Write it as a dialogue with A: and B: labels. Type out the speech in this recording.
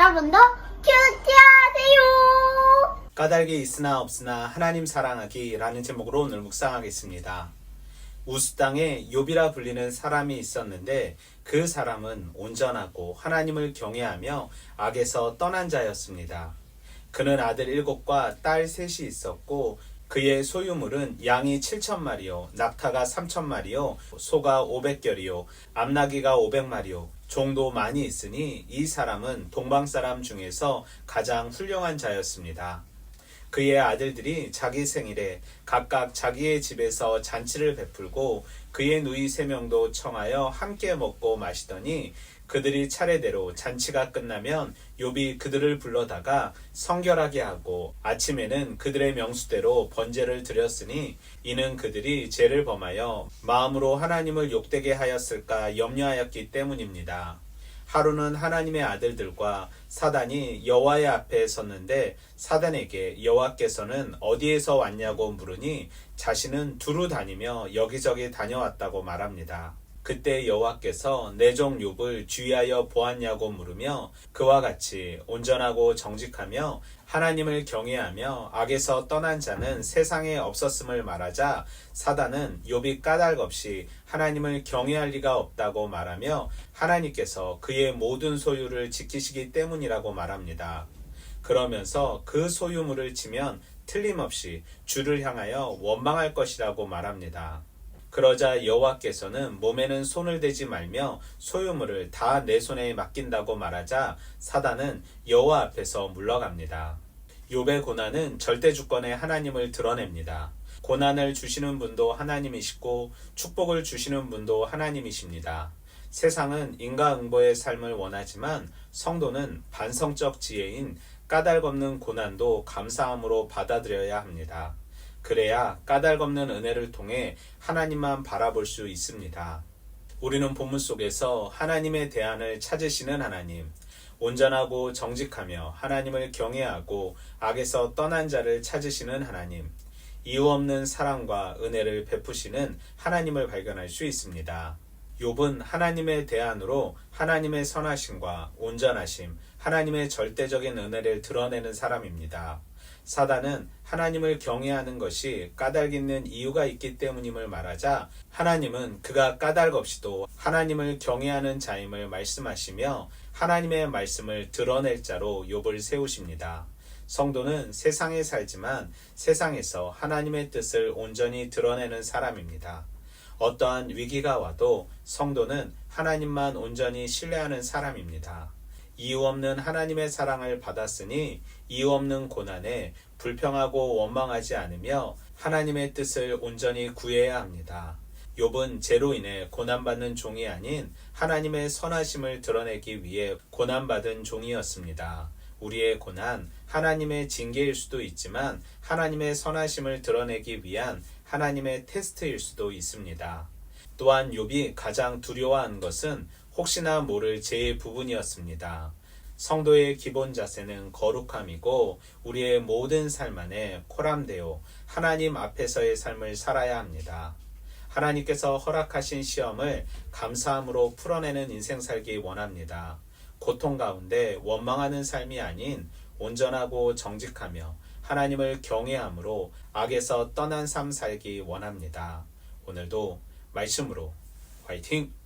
A: 여러분도 큐티하세요.
B: 까닭이 있으나 없으나 하나님 사랑하기라는 제목으로 오늘 묵상하겠습니다. 우스 땅에 욥이라 불리는 사람이 있었는데 그 사람은 온전하고 하나님을 경외하며 악에서 떠난 자였습니다. 그는 아들 일곱과 딸 셋이 있었고 그의 소유물은 양이 7천 마리요, 낙타가 3천 마리요, 소가 500결이요, 암나기가 500마리요, 종도 많이 있으니 이 사람은 동방 사람 중에서 가장 훌륭한 자였습니다. 그의 아들들이 자기 생일에 각각 자기의 집에서 잔치를 베풀고 그의 누이 세 명도 청하여 함께 먹고 마시더니 그들이 차례대로 잔치가 끝나면 욥이 그들을 불러다가 성결하게 하고 아침에는 그들의 명수대로 번제를 드렸으니 이는 그들이 죄를 범하여 마음으로 하나님을 욕되게 하였을까 염려하였기 때문입니다. 하루는 하나님의 아들들과 사단이 여호와의 앞에 섰는데 사단에게 여호와께서는 어디에서 왔냐고 물으니 자신은 두루 다니며 여기저기 다녀왔다고 말합니다. 그때 여호와께서 내 종 욥을 주의하여 보았냐고 물으며 그와 같이 온전하고 정직하며 하나님을 경외하며 악에서 떠난 자는 세상에 없었음을 말하자 사단은 욥이 까닭 없이 하나님을 경외할 리가 없다고 말하며 하나님께서 그의 모든 소유를 지키시기 때문이라고 말합니다. 그러면서 그 소유물을 치면 틀림없이 주를 향하여 원망할 것이라고 말합니다. 그러자 여호와께서는 몸에는 손을 대지 말며 소유물을 다 내 손에 맡긴다고 말하자 사단은 여호와 앞에서 물러갑니다. 욥의 고난은 절대 주권의 하나님을 드러냅니다. 고난을 주시는 분도 하나님이시고 축복을 주시는 분도 하나님이십니다. 세상은 인과응보의 삶을 원하지만 성도는 반성적 지혜인 까닭 없는 고난도 감사함으로 받아들여야 합니다. 그래야 까닭 없는 은혜를 통해 하나님만 바라볼 수 있습니다. 우리는 본문 속에서 하나님의 대안을 찾으시는 하나님, 온전하고 정직하며 하나님을 경외하고 악에서 떠난 자를 찾으시는 하나님, 이유 없는 사랑과 은혜를 베푸시는 하나님을 발견할 수 있습니다. 욥은 하나님의 대안으로 하나님의 선하심과 온전하심, 하나님의 절대적인 은혜를 드러내는 사람입니다. 사단은 하나님을 경외하는 것이 까닭 있는 이유가 있기 때문임을 말하자 하나님은 그가 까닭 없이도 하나님을 경외하는 자임을 말씀하시며 하나님의 말씀을 드러낼 자로 욥을 세우십니다. 성도는 세상에 살지만 세상에서 하나님의 뜻을 온전히 드러내는 사람입니다. 어떠한 위기가 와도 성도는 하나님만 온전히 신뢰하는 사람입니다. 이유 없는 하나님의 사랑을 받았으니 이유 없는 고난에 불평하고 원망하지 않으며 하나님의 뜻을 온전히 구해야 합니다. 욥은 죄로 인해 고난받는 종이 아닌 하나님의 선하심을 드러내기 위해 고난받은 종이었습니다. 우리의 고난, 하나님의 징계일 수도 있지만 하나님의 선하심을 드러내기 위한 하나님의 테스트일 수도 있습니다. 또한 욥이 가장 두려워한 것은 혹시나 모를 죄의 부분이었습니다. 성도의 기본 자세는 거룩함이고 우리의 모든 삶 안에 코람되어 하나님 앞에서의 삶을 살아야 합니다. 하나님께서 허락하신 시험을 감사함으로 풀어내는 인생 살기 원합니다. 고통 가운데 원망하는 삶이 아닌 온전하고 정직하며 하나님을 경외함으로 악에서 떠난 삶 살기 원합니다. 오늘도 말씀으로 화이팅!